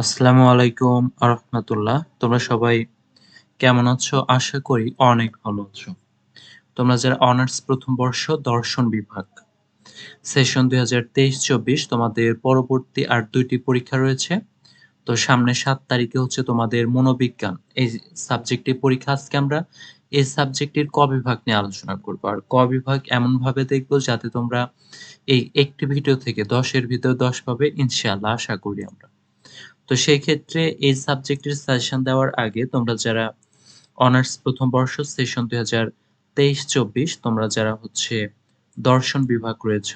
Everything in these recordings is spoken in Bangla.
আসসালামু আলাইকুম আরহামতুল্লাহ। তোমরা সবাই কেমন আছো? আশা করি অনেক ভালো আছো। তোমরা যারা অনার্স প্রথম বর্ষ দর্শন বিভাগ সেশন দুই হাজার তেইশ চব্বিশ তোমাদের পরবর্তী আর দুইটি পরীক্ষা রয়েছে। তো সামনে সাত তারিখে হচ্ছে তোমাদের মনোবিজ্ঞান। এই সাবজেক্টটি পরীক্ষা আজকে আমরা এই সাবজেক্টের ক বিভাগ নিয়ে আলোচনা করব। আর ক বিভাগ এমন ভাবে দেখব যাতে তোমরা এই একটি ভিডিও থেকে দশের ভিতরে দশ পাবে, ইনশাআল্লাহ আশা করি আমরা। তো সেই ক্ষেত্রে এই সাবজেক্টের সাজেশন দেওয়ার আগে তোমরা যারা অনার্স প্রথম বর্ষ সেশন দুই হাজার তেইশ চব্বিশ, তোমরা যারা হচ্ছে দর্শন বিভাগ রয়েছ,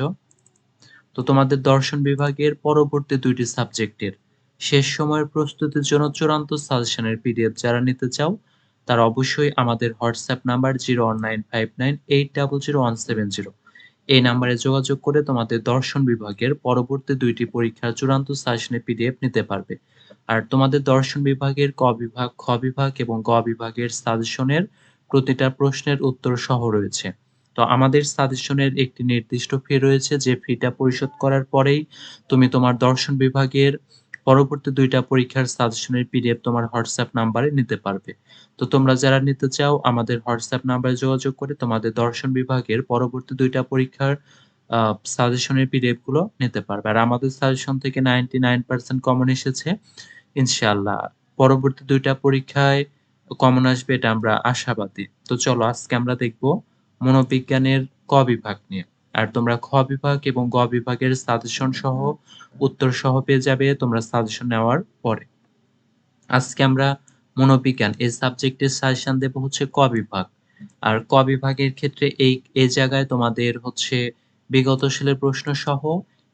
তো তোমাদের দর্শন বিভাগের পরবর্তী দুইটি সাবজেক্টের শেষ সময়ের প্রস্তুতির জন্য চূড়ান্ত সাজেশনের পিডিএফ যারা নিতে চাও, তারা অবশ্যই আমাদের WhatsApp number zero one nine five nine eight double zero one seven zero এই নাম্বারে যোগাযোগ করে তোমাদের দর্শন বিভাগের পরবর্তী দুইটি পরীক্ষার চূড়ান্ত সাজেশনের পিডিএফ নিতে পারবে। আর তোমাদের দর্শন বিভাগের ক বিভাগ, খ বিভাগ এবং গ বিভাগের সাজেশনের প্রতিটা প্রশ্নের উত্তর সহ রয়েছে। তো আমাদের সাজেশনের একটি নির্দিষ্ট ফি রয়েছে, যে ফিটা পরিশোধ করার পরেই তুমি তোমার দর্শন বিভাগের পরবর্তী দুইটা পরীক্ষার সাজেশনের পিডিএফ তোমার হোয়াটসঅ্যাপ নাম্বারে নিতে পারবে। তো তোমরা যারা নিতে চাও, আমাদের হোয়াটসঅ্যাপ নাম্বারে যোগাযোগ করে তোমাদের দর্শন বিভাগের পরবর্তী দুইটা পরীক্ষার সাজেশনের পিডিএফগুলো নিতে পারবে। আর আমাদের সাজেশন থেকে নাইনটি নাইন পার্সেন্ট কমন এসেছে, ইনশাআল্লাহ। পরবর্তী দুইটা পরীক্ষায় কমন আসবে এটা আমরা আশাবাদী। তো চলো আজকে আমরা দেখব মনোবিজ্ঞানের ক বিভাগ নিয়ে। আর তোমরা খ বিভাগ এবং গ বিভাগের সাজেশন সহ উত্তর সহ পেয়ে যাবে তোমরা সাজেশন নেওয়ার পরে। আজকে আমরা মনোবিজ্ঞান, এই সাবজেক্টের সাজেশন দেব হচ্ছে ক বিভাগ। আর ক বিভাগের ক্ষেত্রে এই এই জায়গায় তোমাদের হচ্ছে বিগত সালের প্রশ্ন সহ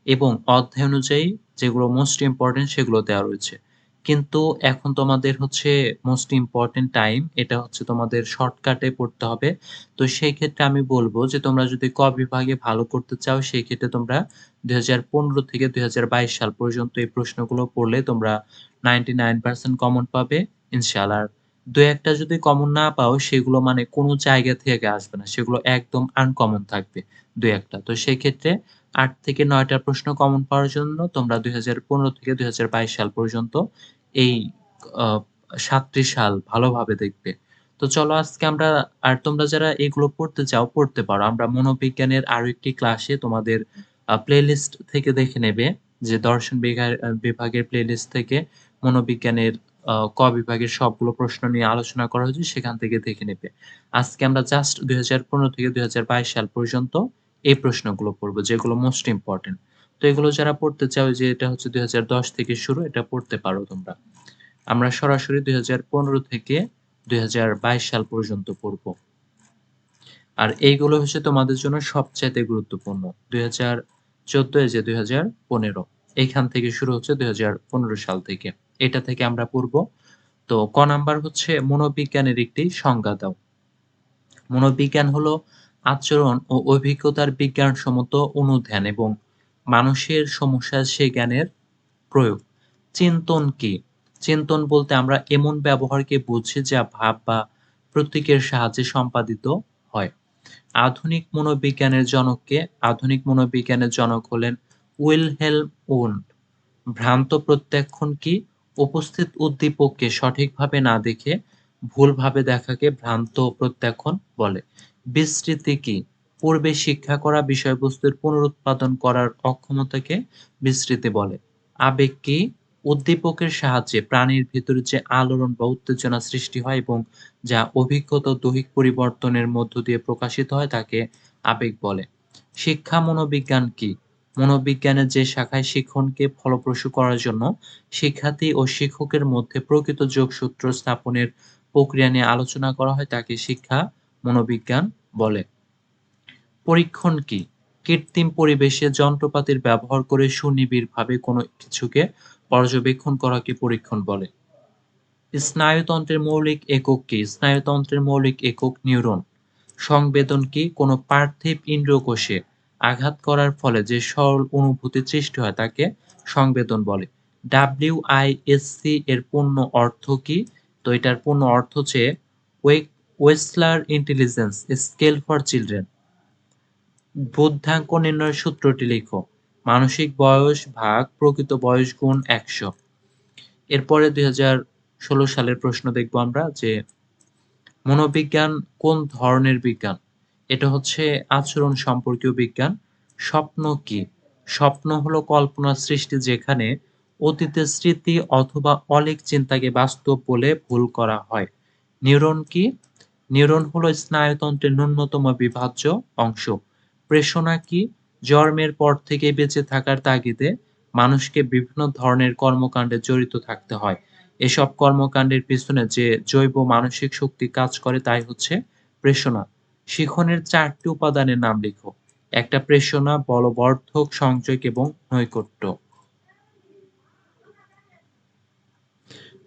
এবং অধ্যায় অনুযায়ী যেগুলো মোস্ট ইম্পর্টেন্ট সেগুলো দেওয়া রয়েছে। কিন্তু এখন তোমাদের হচ্ছে মোস্ট ইম্পর্টেন্ট টাইম এটা হচ্ছে তোমাদের শর্টকাটে পড়তে হবে। তো সেই ক্ষেত্রে আমি বলব যে, তোমরা যদি ক বিভাগে ভালো করতে চাও, সেই ক্ষেত্রে তোমরা দুই হাজার পনেরো থেকে দুই হাজার বাইশ সাল পর্যন্ত এই প্রশ্নগুলো পড়লে তোমরা নাইনটি কমন পাবে, ইনশাআল্লাহ। দু একটা যদি কমন না পাও, সেগুলো মানে কোনো জায়গা থেকে আসবে না, সেগুলো একদম আনকমন থাকবে দু একটা। তো সেই ক্ষেত্রে আট থেকে নয়টা প্রশ্ন কমন পাওয়ার জন্য তোমরা দুই হাজার পনেরো থেকে দুই হাজার বাইশ সাল পর্যন্ত এই সাতটি সাল ভালোভাবে দেখবে। তো চলো আজকে আমরা, আর তোমরা যারা এগুলো পড়তে চাও, পড়তে পারো। আমরা মনোবিজ্ঞানের আরও একটি ক্লাসে তোমাদের প্লেলিস্ট থেকে দেখে নেবে যে দর্শন বিভাগের প্লেলিস্ট থেকে মনোবিজ্ঞানের ক বিভাগের সবগুলো প্রশ্ন নিয়ে আলোচনা করা হয়েছে, সেখান থেকে দেখে নেবে। আজকে আমরা জাস্ট দুই হাজার পনেরো থেকে দুই হাজার বাইশ সাল পর্যন্ত এই প্রশ্নগুলো পড়ব, যেগুলো মোস্ট ইম্পর্টেন্ট তো এগুলো যারা পড়তে চাও যে এটা হচ্ছে দুই হাজার দশ থেকে শুরু, এটা পড়তে পারো তোমরা। আমরা সরাসরি দুই হাজার পনেরো থেকে দুই হাজার বাইশ সাল পর্যন্ত পড়ব। আর এইগুলো হচ্ছে তোমাদের জন্য সবচাইতে গুরুত্বপূর্ণ। দুই হাজার চোদ্দ যে দুই হাজার পনেরো, এইখান থেকে শুরু হচ্ছে দুই হাজার পনেরো সাল থেকে। এটা থেকে আমরা পড়ব। তো ক নাম্বার হচ্ছে মনোবিজ্ঞানের একটি সংজ্ঞা দাও। মনোবিজ্ঞান হলো আচরণ ও অভিজ্ঞতার বিজ্ঞান বিজ্ঞানসম্মত অনুধ্যান এবং মানুষের সমস্যা সে জ্ঞানের প্রয়োগ। চিন্তন কি? চিন্তন বলতে আমরা এমন ব্যবহারকে বুঝি যা ভাব বা প্রতীকের সাহায্যে সম্পাদিত হয়। আধুনিক মনোবিজ্ঞানের জনককে আধুনিক মনোবিজ্ঞানের জনক হলেন উইলহেলম উন ভ্রান্ত প্রত্যাখ্যান কি? উপস্থিত উদ্দীপককে সঠিকভাবে না দেখে ভুলভাবে দেখাকে ভ্রান্ত প্রত্যাখ্যান বলে। বিস্তৃতি কি? পূর্বে শিক্ষা করা বিষয়বস্তুর পুনরুৎপাদন করার অক্ষমতাকে বিস্তৃতি বলে। আবেগ কি? উদ্দীপকের সাহায্যে প্রাণীর ভিতরে যে আলোড়ন বা উত্তেজনা সৃষ্টি হয় এবং যা অভিজ্ঞতা দৈহিক পরিবর্তনের মধ্য দিয়ে প্রকাশিত হয় তাকে আবেগ বলে। শিক্ষা মনোবিজ্ঞান কি? মনোবিজ্ঞানের যে শাখায় শিক্ষণকে ফলপ্রসূ করার জন্য শিক্ষার্থী ও শিক্ষকের মধ্যে প্রকৃত যোগসূত্র স্থাপনের প্রক্রিয়া নিয়ে আলোচনা করা হয় তাকে শিক্ষা মনোবিজ্ঞান বলে। পরীক্ষণ কি? কৃত্রিম পরিবেশে যন্ত্রপাতির ব্যবহার করে সুনিবিড়ভাবে কোনো কিছুকে পর্যবেক্ষণ করাকে পরীক্ষণ বলে? স্নায়ুতন্ত্রের মৌলিক একক কি? স্নায়ুতন্ত্রের মৌলিক একক নিউরন। সংবেদন কি? কোনো পার্থিব ইন্দ্রিয়কোষে আঘাত করার ফলে যে সরল অনুভূতি সৃষ্টি হয় তাকে সংবেদন বলে। ডাব্লিউ সি এর পূর্ণ অর্থ কি? তো এটার পূর্ণ অর্থ হচ্ছে Wechsler intelligence, scale for children. বুদ্ধাঙ্ক নির্ণয়ের সূত্রটি লিখো। মানসিক বয়স ভাগ প্রকৃত বয়স গুণ একশো। এরপরে দুই সালের প্রশ্ন দেখব আমরা যে, মনোবিজ্ঞান কোন ধরনের বিজ্ঞান? এটা হচ্ছে আচরণ সম্পর্কীয় বিজ্ঞান। স্বপ্ন কি? স্বপ্ন হলো কল্পনা সৃষ্টি যেখানে অতীতের স্মৃতি অথবা অলিক চিন্তাকে বাস্তব বলে ভুল করা হয়। নিউরন কি? নিউরন হলো স্নায়ুতন্ত্রের ন্যূনতম বিভাজ্য অংশ। প্রেষণা কি জন্মের পর থেকে বেঁচে থাকার তাগিদে মানুষকে বিভিন্ন ধরনের কর্মকাণ্ডে জড়িত থাকতে হয়। এসব কর্মকাণ্ডের পিছনে যে জৈব মানসিক শক্তি কাজ করে তাই হচ্ছে প্রেষণা। শিখনের চারটি উপাদানের নাম লিখো। একটা প্রেষণা, বলবর্ধক, সংযোগ এবং নৈকট্য।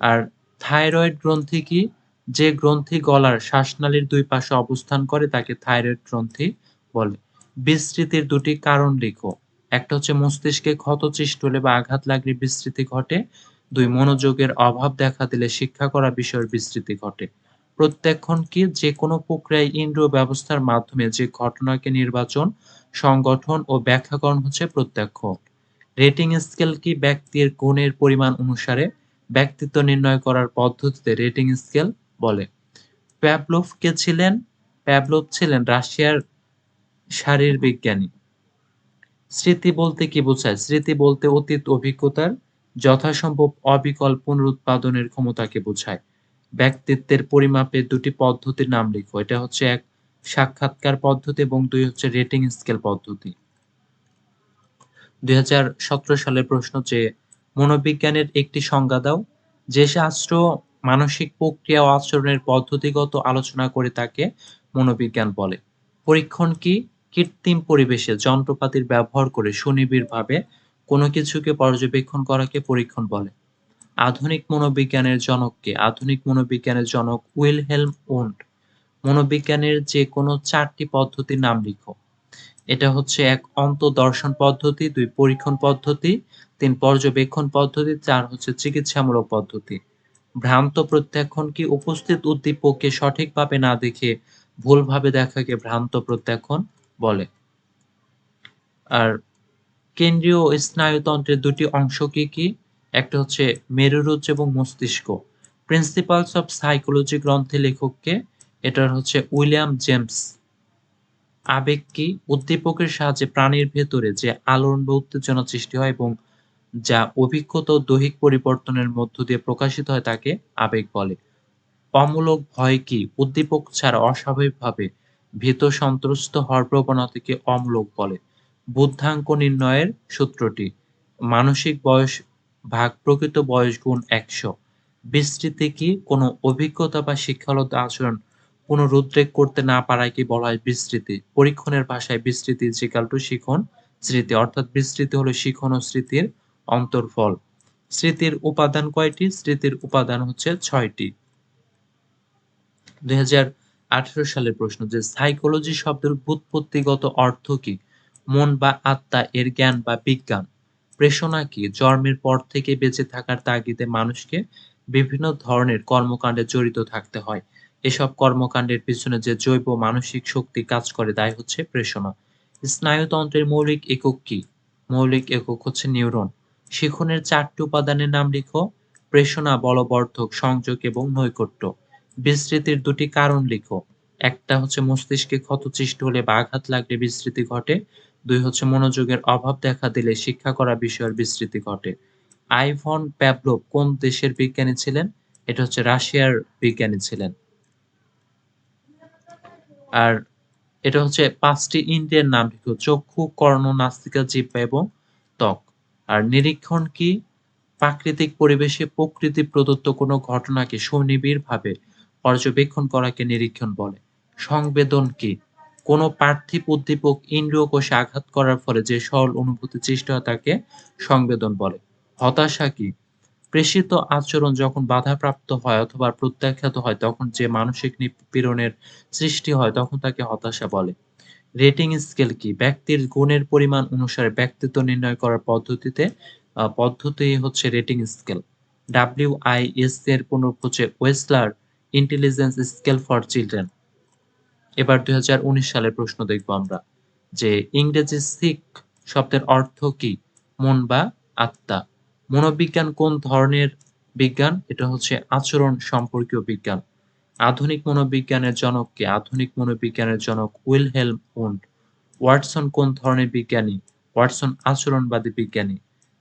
আর থাইরয়েড গ্রন্থি কি? যে গ্রন্থি গলার শ্বাসনালীর দুই পাশে অবস্থান করে তাকে থাইরয়েড গ্রন্থি বলে। বিস্মৃতির দুটি কারণ লিখো। একটা হচ্ছে মস্তিষ্কে ক্ষতচিষ্ট হলে বা আঘাত লাগলে বিস্তৃতি ঘটে। দুই, মনোযোগের অভাব দেখা দিলে শিক্ষা করা বিষয়ের বিস্তৃতি ঘটে। প্রত্যক্ষণ কি যে কোনো প্রক্রিয়ায় ইন্দ্রিয় ব্যবস্থার মাধ্যমে যে ঘটনাকে নির্বাচন, সংগঠন ও ব্যাখ্যাকরণ হচ্ছে প্রত্যক্ষ। রেটিং স্কেল কি ব্যক্তির গুণের পরিমাণ অনুসারে ব্যক্তিত্ব নির্ণয় করার পদ্ধতিতে রেটিং স্কেল বলে? প্যাবলোভ কে ছিলেন প্যাবলোভ ছিলেন রাশিয়ার শারীর বিজ্ঞানী স্মৃতি বলতে কি বোঝায়? স্মৃতি বলতে অতীত অভিজ্ঞতার যথাসম্ভব অবিকল পুনরুৎপাদনের ক্ষমতাকে বোঝায়। ব্যক্তিত্বের পরিমাপে দুটি পদ্ধতির নাম লিখো। এটা হচ্ছে এক, সাক্ষাৎকার পদ্ধতি এবং দুই হচ্ছে রেটিং স্কেল পদ্ধতি। দুই হাজার সতেরো সালের প্রশ্ন যে, মনোবিজ্ঞানের একটি সংজ্ঞা দাও, যে শাস্ত্র মানসিক প্রক্রিয়া ও আচরণের পদ্ধতিগত আলোচনা করে তাকে মনোবিজ্ঞান বলে। পরীক্ষণ কি? কৃত্রিম পরিবেশে যন্ত্রপাতির ব্যবহার করে সুনিবিড়ভাবে কোনো কিছুকে পর্যবেক্ষণ করাকে পরীক্ষণ বলে। আধুনিক মনোবিজ্ঞানের জনককে আধুনিক মনোবিজ্ঞানের জনক উইলহেলম উন্ড মনোবিজ্ঞানের যে কোনো চারটি পদ্ধতির নাম লিখো। এটা হচ্ছে এক অন্তদর্শন পদ্ধতি, দুই পরীক্ষণ পদ্ধতি, তিন পর্যবেক্ষণ পদ্ধতি, চার হচ্ছে চিকিৎসামূলক পদ্ধতি। ভ্রান্ত প্রত্যাখ্যান কি উপস্থিত উদ্দীপককে সঠিকভাবে না দেখে ভুলভাবে দেখাকে ভ্রান্ত প্রত্যাখ্যান? বলে। আর কেন্দ্রীয় স্নায়ুতন্ত্রের দুটি অংশ কি কি? একটা হচ্ছে মেরুরুজ এবং মস্তিষ্ক। প্রিন্সিপালস অফ সাইকোলজি গ্রন্থে লেখককে এটার হচ্ছে উইলিয়াম জেমস। আবেগ কি? উদ্দীপকের সাহায্যে প্রাণীর ভেতরে যে আলোড়ন বা উত্তেজনা সৃষ্টি হয় এবং যা অভিজ্ঞতা দৈহিক পরিবর্তনের মধ্য দিয়ে প্রকাশিত হয় তাকে আবেগ বলে। অমূলক ভয় কি? উদ্দীপক ছাড়া অস্বাভাবিকভাবে ভীত সন্ত্রস্ত হওয়ার প্রবণতাকে অমূলক বলে। বুদ্ধাঙ্ক নির্ণয়ের সূত্রটি, মানসিক বয়স ভাগ প্রকৃত বয়স গুণ একশো। বিস্তৃতি কি কোনো অভিজ্ঞতা বা শিক্ষাগত আচরণ পুনরুদ্রেক করতে না পারায় কি বলা হয় বিস্তৃতি? পরীক্ষণের ভাষায় বিস্তৃতি ইজিক্যাল টু শিখন, স্মৃতি। অর্থাৎ বিস্তৃতি হলো শিখন ও স্মৃতির অন্তর্ফল। স্মৃতির উপাদান কয়টি? স্মৃতির উপাদান হচ্ছে ছয়টি। দুই হাজার সালের প্রশ্ন যে সাইকোলজি শব্দের বুৎপত্তিগত অর্থ কি? মন বা আত্মা, এর জ্ঞান বা বিজ্ঞান? প্রেষণা কি জন্মের পর থেকে বেঁচে থাকার তাগিদে মানুষকে বিভিন্ন ধরনের কর্মকাণ্ডে জড়িত থাকতে হয়। এসব কর্মকাণ্ডের পিছনে যে জৈব মানসিক শক্তি কাজ করে দায় হচ্ছে প্রেষণা স্নায়ুতন্ত্রের মৌলিক একক কি? মৌলিক একক হচ্ছে নিউরন। শিখনের চারটি উপাদানের নাম লিখো। প্রেষণা বলবর্ধক, সংযোগ এবং নৈকট্য। বিস্তৃতির দুটি কারণ লিখো। একটা হচ্ছে মস্তিষ্কে ক্ষতচিষ্ট হলে বা আঘাত লাগলে বিস্তৃতি ঘটে, দুই হচ্ছে মনোযোগের অভাব দেখা দিলে শিক্ষা করা বিষয়ের বিস্তৃতি ঘটে। আইভন প্যাভলভ কোন দেশের বিজ্ঞানী ছিলেন? এটা হচ্ছে রাশিয়ার বিজ্ঞানী ছিলেন। আর এটা হচ্ছে পাঁচটি ইন্দ্রিয়ের নাম লিখো চক্ষু, কর্ণ, নাস্তিকা জিহ্বা এবং ত্বক। আর নিরীক্ষণ কি? প্রাকৃতিক পরিবেশে প্রকৃতি প্রদত্ত কোনো ঘটনাকে সুনিবিড়ভাবে পর্যবেক্ষণ করাকে নিরীক্ষণ বলে। সংবেদন কি? কোনো পার্থিব উদ্দীপক ইন্দ্রিয় কোষে আঘাত করার ফলে যে সরল অনুভূতি সৃষ্টি হয় তাকে সংবেদন বলে। হতাশা কি? প্রেষিত আচরণ যখন বাধাপ্রাপ্ত হয় অথবা প্রত্যাখ্যাত হয়, তখন যে মানসিক নিপীড়নের সৃষ্টি হয়, তখন তাকে হতাশা বলে। রেটিং স্কেল কি? ব্যক্তির গুণের পরিমাণ অনুসারে ব্যক্তিত্ব নির্ণয় করার পদ্ধতিতে পদ্ধতি হচ্ছে rating scale. W I S এর হচ্ছে Wechsler intelligence scale for children. এবার দুই হাজার উনিশ সালের প্রশ্ন দেখব আমরা, যে ইংরেজি শিখ শব্দের অর্থ কি? মন বা আত্মা। মনোবিজ্ঞান কোন ধরনের বিজ্ঞান? এটা হচ্ছে আচরণ সম্পর্কীয় বিজ্ঞান। আধুনিক মনোবিজ্ঞানের জনক কে? আধুনিক মনোবিজ্ঞানের জনক উইলহেলম উন্ড। ওয়াটসন কোন ধরনের বিজ্ঞানী? ওয়াটসন আচরণবাদী বিজ্ঞানী।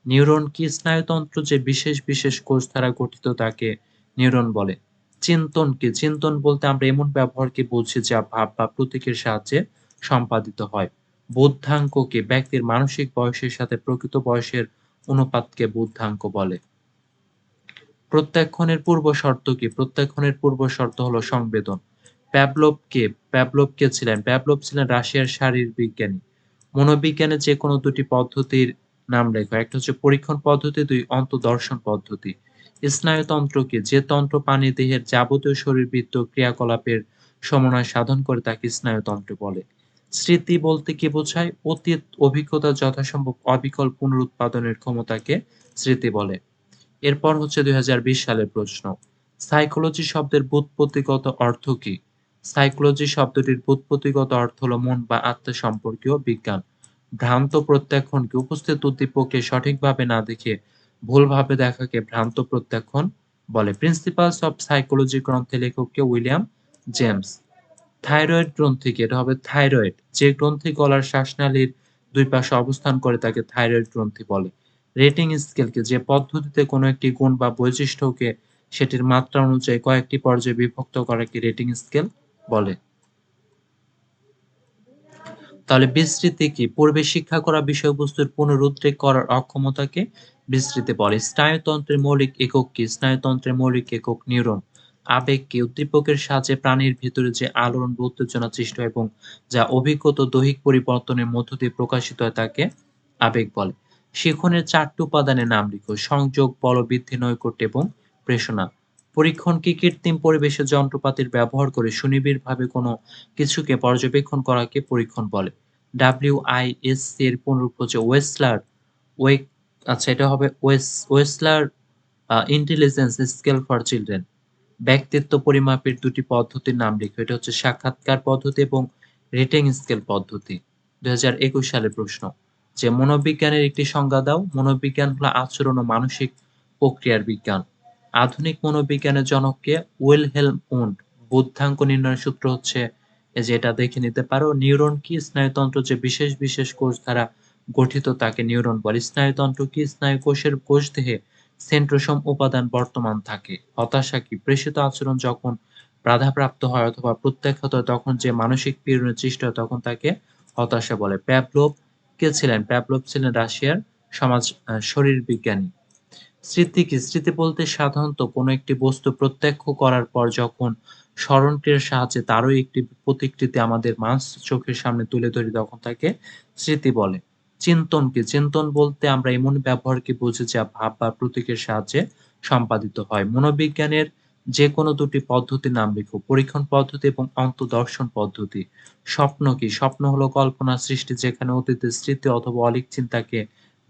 নিউরন কি স্নায়ুতন্ত্র যে বিশেষ বিশেষ কোষ দ্বারা গঠিত তাকে নিউরন বলে? চিন্তন কি চিন্তন বলতে আমরা এমন ব্যবহারকে বুঝি যা ভাব বা প্রতীকের সাহায্যে সম্পাদিত হয়। বুদ্ধাঙ্ককে ব্যক্তির মানসিক বয়সের সাথে প্রকৃত বয়সের অনুপাতকে বুদ্ধাঙ্ক বলে। প্রত্যাখ্যানের পূর্ব শর্ত কি? প্রত্যাখ্যানের পূর্ব শর্ত হলো সংবেদন। প্যাবলভ কে প্যাবলভ কে ছিলেন প্যাবলভ ছিলেন রাশিয়ার শারীর বিজ্ঞানী। মনোবিজ্ঞানের যে কোনো দুটি পদ্ধতির নাম লেখো। একটা হচ্ছে পরীক্ষণ পদ্ধতি, দুই অন্তদর্শন পদ্ধতি। স্নায়ুতন্ত্র কি যে তন্ত্র পানি দেহের যাবতীয় শরীরবৃত্ত ক্রিয়াকলাপের সমন্বয় সাধন করে তাকে স্নায়ুতন্ত্র বলে। স্মৃতি বলতে কি বোঝায়? অতীত অভিজ্ঞতা যথাসম্ভব অবিকল পুনরুৎপাদনের ক্ষমতাকে স্মৃতি বলে। এরপর হচ্ছে দুই হাজার বিশ সালের প্রশ্ন। সাইকোলজি শব্দের বুৎপত্তিগত অর্থ কি? সাইকোলজি শব্দটির বুৎপত্তিগত অর্থ হল মন বা আত্মা সম্পর্কীয় বিজ্ঞান। ভ্রান্ত প্রত্যাখ্যানকে উপস্থিত উদ্দীপককে সঠিকভাবে না দেখে ভুলভাবে দেখাকে ভ্রান্ত প্রত্যাখ্যান বলে প্রিন্সিপালস অফ সাইকোলজি গ্রন্থে লেখককে উইলিয়াম জেমস। থাইরয়েড গ্রন্থিকে, এটা হবে থাইরয়েড, যে গ্রন্থি গলার শ্বাসনালীর দুই পাশে অবস্থান করে তাকে থাইরয়েড গ্রন্থি বলে। রেটিং স্কেলকে, যে পদ্ধতিতে কোনো একটি গুণ বা বৈশিষ্ট্যকে সেটির মাত্রা অনুযায়ী কয়েকটি পর্যায়ে বিভক্ত করাকে রেটিং স্কেল বলে। তাহলে বিস্তৃতি কি? পূর্বে শিক্ষা করা বিষয়বস্তুর পুনরুদ্রেক করার অক্ষমতাকে বিস্তৃতি বলে। স্নায়ুতন্ত্রের মৌলিক একক কি? স্নায়ুতন্ত্রের মৌলিক একক নিউরন। আবেগ কি? উদ্দীপকের সাহায্যে প্রাণীর ভিতরে যে আলোড়ন বা উত্তেজনা সৃষ্টি হয় এবং যা অভিজ্ঞত দৈহিক পরিবর্তনের মধ্য দিয়ে প্রকাশিত হয় তাকে আবেগ বলে। শিখনের চারটি উপাদানের নাম লিখো। সংযোগ, বলবৃদ্ধি, নৈকট্য এবং প্রেষণা। পরীক্ষণ কি কৃত্রিম পরিবেশে যন্ত্রপাতির ব্যবহার করে সুনিবিড়ভাবে কোনো কিছুকে পর্যবেক্ষণ করাকে পরীক্ষণ বলে? ডাব্লিউ আই এস এর পুনরূপ হচ্ছে ওয়েসলার ওয়েক আচ্ছা এটা হবে ওয়েস, Wechsler intelligence scale for children ব্যক্তিত্ব পরিমাপের দুটি পদ্ধতির নাম লিখো। এটা হচ্ছে সাক্ষাৎকার পদ্ধতি এবং রেটিং স্কেল পদ্ধতি। দুই সালের প্রশ্ন, যে মনোবিজ্ঞানের একটি সংজ্ঞা দাও। মনোবিজ্ঞান হলো আচরণ ও মানসিক প্রক্রিয়ার বিজ্ঞান। আধুনিক মনোবিজ্ঞানের জনককে উইলহেলম উন্ড বুদ্ধাঙ্ক নির্ণয়ের সূত্র হচ্ছে যে এটা দেখে নিতে পারো, নিউরন কি স্নায়ুতন্ত্র যে বিশেষ বিশেষ কোষ দ্বারা গঠিত তাকে নিউরন বলে। স্নায়ুতন্ত্র কি স্নায়ু কোষের কোষ দেহে সেন্ট্রোসোম উপাদান বর্তমান থাকে? হতাশা কি? প্রেষিত আচরণ যখন বাধাপ্রাপ্ত হয় অথবা প্রত্যাখ্যাত তখন যে মানসিক পীড়নের সৃষ্টি হয় তখন তাকে হতাশা বলে। প্যাভলভ কে ছিলেন? প্যাভলভ ছিলেন রাশিয়ার সমাজ শরীর বিজ্ঞানী স্মৃতি কি স্মৃতি বলতে সাধারণত কোনো একটি বস্তু প্রত্যক্ষ করার পর যখন স্মরণক্রিয়ার সাহায্যে তারই একটি প্রতিকৃতি আমাদের মাস চোখের সামনে তুলে ধরি, তখন তাকে স্মৃতি বলে। চিন্তন কি চিন্তন বলতে আমরা এমন ব্যবহারকে বুঝি যা ভাব বা প্রতীকের সাহায্যে সম্পাদিত হয়। মনোবিজ্ঞানের যে কোনো দুটি পদ্ধতির নাম লিখো, পরীক্ষণ পদ্ধতি এবং অন্তদর্শন পদ্ধতি। স্বপ্ন কি? স্বপ্ন হলো কল্পনা সৃষ্টি যেখানে অতীতের স্মৃতি অথবা অলিক চিন্তাকে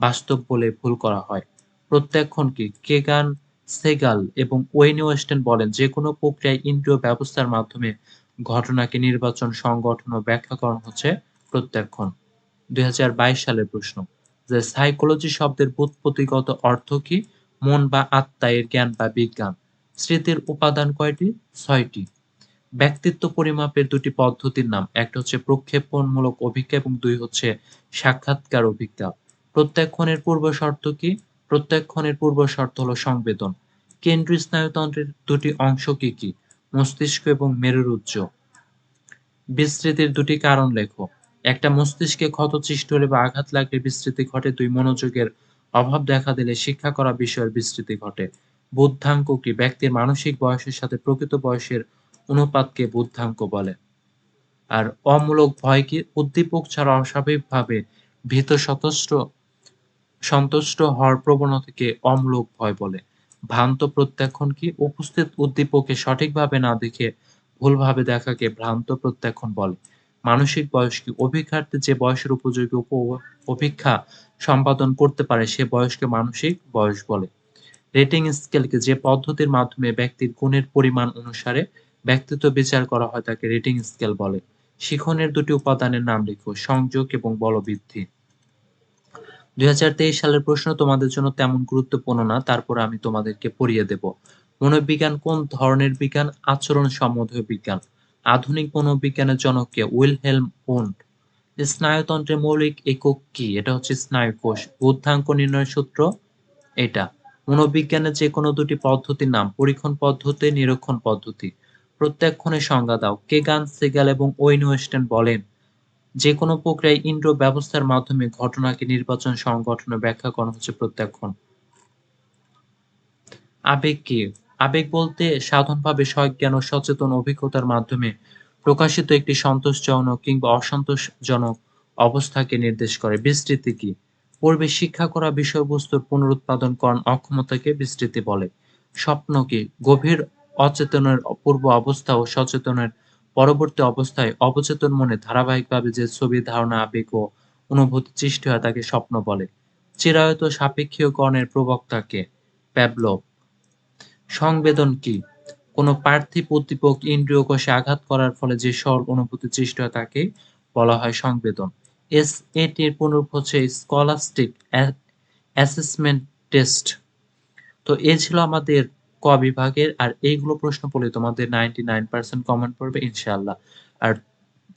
বাস্তব বলে ভুল করা হয়। প্রত্যাখ্যান কি কেগান, সেগাল এবং ওয়েন ওয়েস্টেন বলেন যে কোনো প্রক্রিয়ায় ইন্দ্রিয় ব্যবস্থার মাধ্যমে ঘটনাকে নির্বাচন, সংগঠন ও ব্যাখ্যাকরণ হচ্ছে প্রত্যাখ্যান দুই সালের প্রশ্ন, যে সাইকোলজি শব্দের বুৎপত্তিগত অর্থ কি? মন বা আত্মা এর জ্ঞান বা বিজ্ঞান। স্মৃতির উপাদান কয়টি? ছয়টি। ব্যক্তিত্ব পরিমাপের দুটি পদ্ধতির নাম, একটা হচ্ছে প্রক্ষেপণমূলক অভিজ্ঞা এবং দুই হচ্ছে সাক্ষাৎকার অভিজ্ঞা প্রত্যাখ্যানের পূর্ব শর্ত কি? প্রত্যাখ্যানের পূর্ব শর্ত হলো সংবেদন। কেন্দ্রীয় স্নায়ুতন্ত্রের দুটি অংশ কি কি? মস্তিষ্ক এবং মেরুরুজ্জ বিস্তৃতির দুটি কারণ লেখো। একটা মস্তিষ্কে ক্ষত সৃষ্টি হলে বা আঘাত লাগলে বিস্তৃতি ঘটে, দুই মনোযোগের অভাব দেখা দিলে শিক্ষা করা বিষয়ের বিস্তৃতি ঘটে। বুদ্ধাঙ্ক কি? ব্যক্তির মানসিক বয়সের সাথে প্রকৃত বয়সের অনুপাতকে বুদ্ধাঙ্ক বলে। আর অমূলক ভয় কি? উদ্দীপক ছাড়া অস্বাভাবিকভাবে ভীত সতস্ত্র সন্তুষ্ট হওয়ার প্রবণতাকে অমূলক ভয় বলে। ভ্রান্ত প্রত্যাখ্যান কি উপস্থিত উদ্দীপকে সঠিকভাবে না দেখে ভুলভাবে দেখাকে ভ্রান্ত প্রত্যাখ্যান বলে। মানসিক বয়স কি অভিজ্ঞার্থী যে বয়সের উপযোগী অভিক্ষা সম্পাদন করতে পারে, সে বয়সকে মানসিক বয়স বলে। রেটিং স্কেলকে যে পদ্ধতির মাধ্যমে ব্যক্তির গুণের পরিমাণ অনুসারে ব্যক্তিত্ব বিচার করা হয়, তাকে রেটিং স্কেল বলে। শিখনের দুটি উপাদানের নাম লিখো, সংযোগ এবং বলবৃদ্ধি। ২০২৩ সালের প্রশ্ন তোমাদের জন্য তেমন গুরুত্বপূর্ণ না, তারপর আমি তোমাদেরকে পড়িয়ে দেব। মনোবিজ্ঞান কোন ধরনের বিজ্ঞান? আচরণ সম্বন্ধীয় বিজ্ঞান। আধুনিক মনোবিজ্ঞানের জনক কে? Wilhelm wound. স্নায়ুতন্ত্রের মৌলিক একক কি? এটা হচ্ছে স্নায়ুকোষ। বুদ্ধাঙ্ক নির্ণয় সূত্র এটা। মনোবিজ্ঞানের যে কোনো দুটি পদ্ধতির নাম পরীক্ষণ পদ্ধতি, নিরীক্ষণ পদ্ধতি। প্রত্যাখ্যানের সংজ্ঞা দাও। কেগান, সেগাল এবং ওয়েস্টেন বলেন যে কোনো প্রক্রিয়ায় ইন্দ্রিয় ব্যবস্থার মাধ্যমে ঘটনাকে নির্বাচন সংগঠনে ব্যাখ্যা করা হচ্ছে প্রত্যাখ্যান। আবেগ কি? আবেগ বলতে সাধারণভাবে সজ্ঞান ও সচেতন অভিজ্ঞতার মাধ্যমে প্রকাশিত একটি সন্তোষজনক কিংবা অসন্তোষজনক অবস্থাকে নির্দেশ করে। বিস্তৃতি কি? পূর্বে শিক্ষা করা বিষয়বস্তুর পুনরুৎপাদনকরণ অক্ষমতাকে বিস্তৃতি বলে। স্বপ্ন কি? গভীর অচেতনের পূর্ব অবস্থা ও সচেতনের পরবর্তী অবস্থায় অবচেতন মনে ধারাবাহিকভাবে যে ছবি, ধারণা, আবেগ ও অনুভূতি সৃষ্টি হয় তাকে স্বপ্ন বলে। চিরায়ত সাপেক্ষীয়করণের প্রবক্তা কে? প্যাভলভ। সংবেদন কি? কোন পার্থিব উদ্দীপক ইন্দ্রিয় কোষে আঘাত করার ফলে যে সরল অনুভূতি সৃষ্টি হয় তাকে বলা হয় সংবেদন। এসএটির পূর্ণরূপ হচ্ছে স্কলাস্টিক অ্যাসেসমেন্ট টেস্ট। তো এ ছিল আমাদের ক বিভাগের আর এইগুলো প্রশ্ন পড়লে তোমাদের 99% কমন পড়বে ইনশাআল্লাহ। আর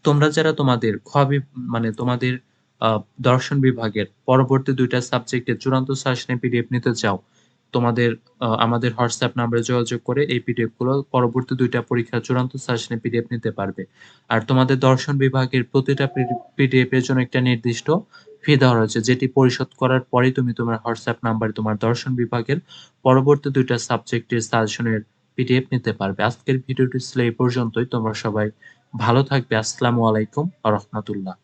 তোমরা যারা তোমাদের খ মানে তোমাদের দর্শন বিভাগের পরবর্তী ২ টা সাবজেক্টের চূড়ান্ত সাজেশনের পিডিএফ নিতে চাও, তোমাদের আমাদের হোয়াটসঅ্যাপ নাম্বারে যোগাযোগ করে এই পিডিএফগুলো পরবর্তী ২ টা পরীক্ষার চূড়ান্ত সাজেশনের পিডিএফ নিতে পারবে। আর তোমাদের দর্শন বিভাগের প্রতিটা পিডিএফ এর জন্য একটা নির্দিষ্ট ফি দেওয়া রয়েছে, যেটি পরিশোধ করার পরেই তুমি তোমার হোয়াটসঅ্যাপ নাম্বারে তোমার দর্শন বিভাগের পরবর্তী ২ টা সাবজেক্টের সাজেশনের পিডিএফ নিতে পারবে। আজকের ভিডিওটি ছিল এই পর্যন্তই। তোমরা সবাই ভালো থাকবে। আসসালামু আলাইকুম রাহমাতুল্লাহ।